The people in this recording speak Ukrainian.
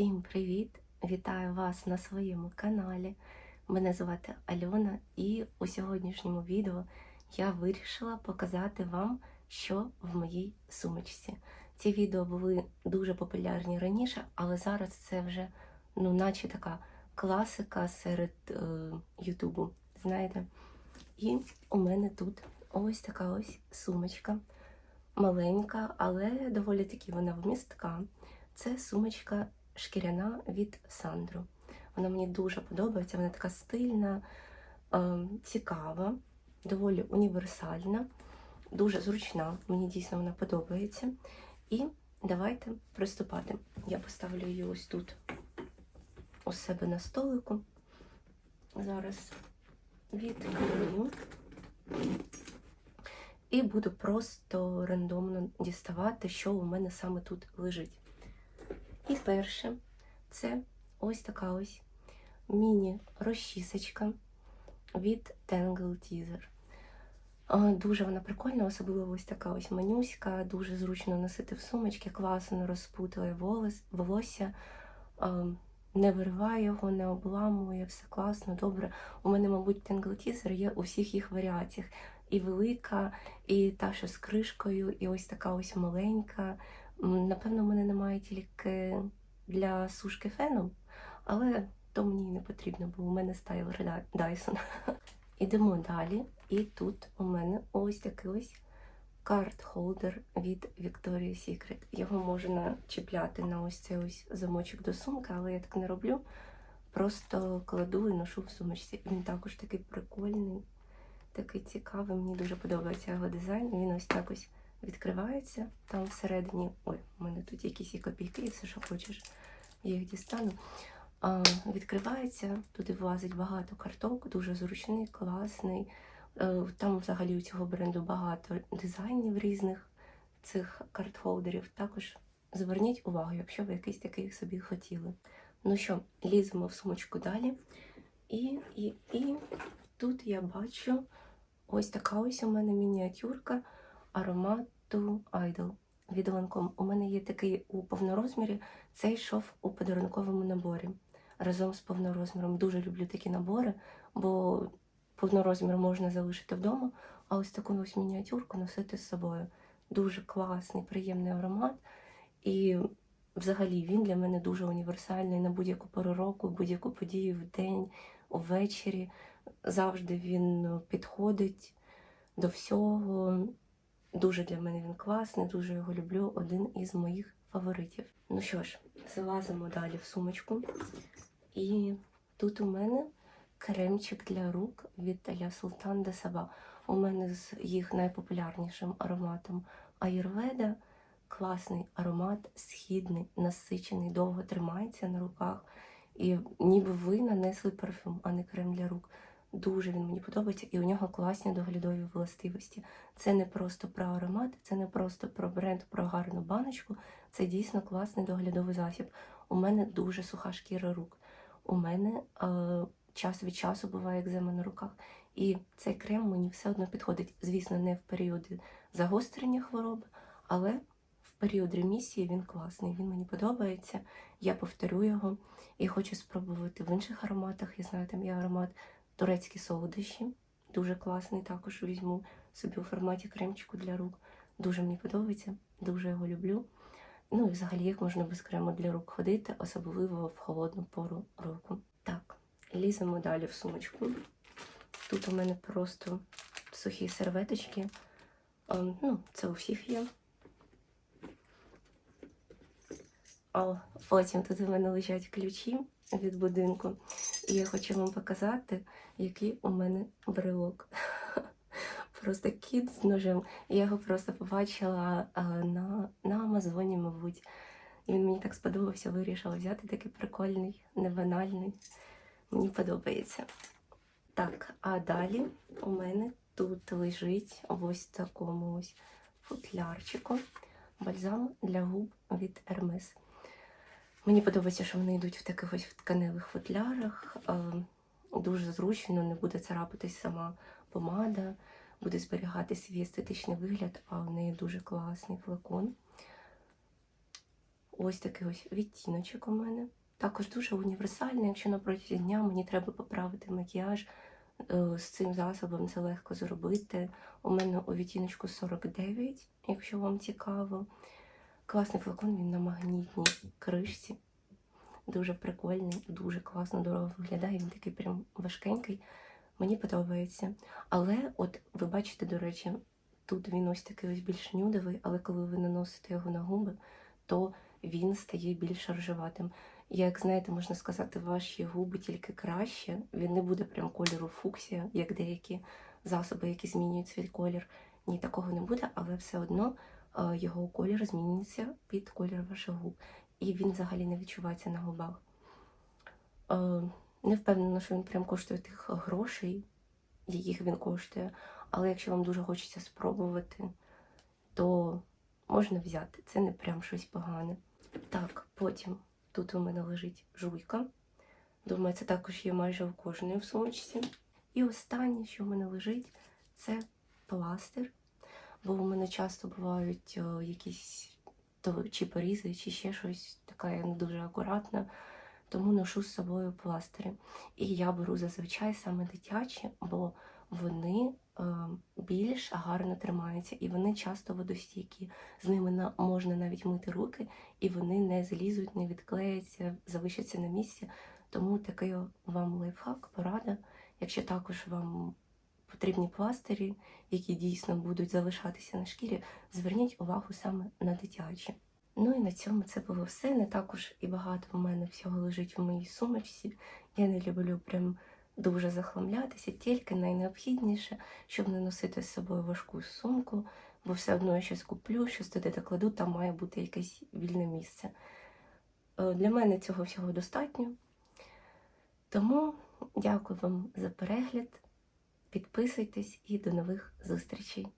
Всім привіт! Вітаю вас на своєму каналі. Мене звати Альона, і у сьогоднішньому відео я вирішила показати вам, що в моїй сумочці. Ці відео були дуже популярні раніше, але зараз це вже, ну, наче така класика серед е, Ютубу. Знаєте? І у мене тут ось така ось сумочка. Маленька, але доволі таки вона вмістка. Це сумочка шкіряна від Сандру. Вона мені дуже подобається, вона така стильна, е, цікава, доволі універсальна, дуже зручна. Мені дійсно вона подобається. І давайте приступати. Я поставлю її ось тут у себе на столику. Зараз відкрию. І буду просто рандомно діставати, що у мене саме тут лежить. І перше, це ось така ось міні-розчісочка від Tangle Teaser. Дуже вона прикольна, особливо ось така ось манюська, дуже зручно носити в сумочки, класно розпутує волос, волосся, не вириває його, не обламує, все класно, добре. У мене, мабуть, Tangle Teaser є у всіх їх варіаціях. І велика, і та, що з кришкою, і ось така ось маленька. Напевно, в мене немає тільки для сушки феном, але то мені не потрібно, бо у мене стайлер Dyson. Ідемо далі. І тут у мене ось такий ось карт-холдер від Victoria's Secret. Його можна чіпляти на ось цей ось замочок до сумки, але я так не роблю. Просто кладу і ношу в сумочці. Він також такий прикольний, такий цікавий. Мені дуже подобається його дизайн. Він ось так ось відкривається там всередині. Ой, у мене тут якісь і копійки, і все, що хочеш, я їх дістану. А, відкривається, туди влазить багато карток, дуже зручний, класний. Е, Там взагалі у цього бренду багато дизайнів різних цих карт-холдерів. Також зверніть увагу, якщо ви якийсь такий собі хотіли. Ну що, ліземо в сумочку далі. І, і, і тут я бачу ось така ось у мене мініатюрка аромату Idol від У мене є такий у повнорозмірі, цей йшов у подарунковому наборі разом з повнорозміром. Дуже люблю такі набори, бо повнорозмір можна залишити вдома, а ось таку ось мініатюрку носити з собою. Дуже класний, приємний аромат. І взагалі він для мене дуже універсальний на будь-яку пору року, будь-яку подію в день, увечері. Завжди він підходить до всього. Дуже для мене він класний, дуже його люблю. Один із моїх фаворитів. Ну що ж, залазимо далі в сумочку. І тут у мене кремчик для рук від Ля Султан де Саба. У мене з їх найпопулярнішим ароматом Аюрведа. Класний аромат, східний, насичений, довго тримається на руках. І ніби ви нанесли парфюм, а не крем для рук. Дуже він мені подобається, і у нього класні доглядові властивості. Це не просто про аромат, це не просто про бренд, про гарну баночку. Це дійсно класний доглядовий засіб. У мене дуже суха шкіра рук. У мене е, час від часу буває екзема на руках. І цей крем мені все одно підходить. Звісно, не в періоди загострення хвороби, але в період ремісії він класний. Він мені подобається. Я повторю його і хочу спробувати в інших ароматах. Я знаю, там є аромат турецькі солодощі. Дуже класний, також візьму собі у форматі кремчику для рук. Дуже мені подобається, дуже його люблю. Ну і взагалі як можна без крему для рук ходити, особливо в холодну пору року. Так, ліземо далі в сумочку. Тут у мене просто сухі серветочки. Ну, це у всіх є. А потім тут у мене лежать ключі від будинку. І я хочу вам показати, який у мене брелок. Просто кіт з ножем. Я його просто побачила на, на Амазоні, мабуть. І він мені так сподобався, вирішила взяти такий прикольний, небанальний. Мені подобається. Так, а далі у мене тут лежить в такому ось футлярчику бальзам для губ від Hermes. Мені подобається, що вони йдуть в таких ось тканевих футлярах. Е, Дуже зручно, не буде царапатись сама помада, буде зберігати свій естетичний вигляд, а в неї дуже класний флакон. ось такий ось відтіночок у мене. Також дуже універсальний, якщо на протязі дня мені треба поправити макіяж. е, З цим засобом це легко зробити. У мене у відтіночку 49, якщо вам цікаво. Класний флакон, він на магнітній кришці. Дуже прикольний, дуже класно, дорого виглядає. Він такий прям важкенький. Мені подобається. Але, от ви бачите, до речі, тут він ось такий ось більш нюдовий, але коли ви наносите його на губи, то він стає більш рожеватим. Як знаєте, можна сказати, ваші губи тільки краще. Він не буде прям кольору фуксія, як деякі засоби, які змінюють свій колір. Ні, такого не буде, але все одно його колір зміниться під колір ваших губ. І він взагалі не відчувається на губах. Е, Не впевнена, що він прям коштує тих грошей, яких він коштує. Але якщо вам дуже хочеться спробувати, то можна взяти. Це не прям щось погане. Так, потім тут у мене лежить жуйка. Думаю, це також є майже у кожної в сумочці. І останнє, що в мене лежить, це пластир. Бо у мене часто бувають о, якісь то чи порізи, чи ще щось, така я не дуже акуратна. Тому ношу з собою пластири. І я беру зазвичай саме дитячі, бо вони е, більш гарно тримаються і вони часто водостійкі. З ними на, можна навіть мити руки, і вони не злізуть, не відклеяться, залишаться на місці. Тому такий вам лайфхак, порада. Якщо також вам потрібні пластирі, які дійсно будуть залишатися на шкірі, зверніть увагу саме на дитячі. Ну і на цьому це було все. Не також і багато в мене всього лежить в моїй сумочці. Я не люблю прям дуже захламлятися, тільки найнеобхідніше, щоб не носити з собою важку сумку, бо все одно я щось куплю, щось туди докладу, там має бути якесь вільне місце. Е, Для мене цього всього достатньо. Тому дякую вам за перегляд. Підписуйтесь і до нових зустрічей.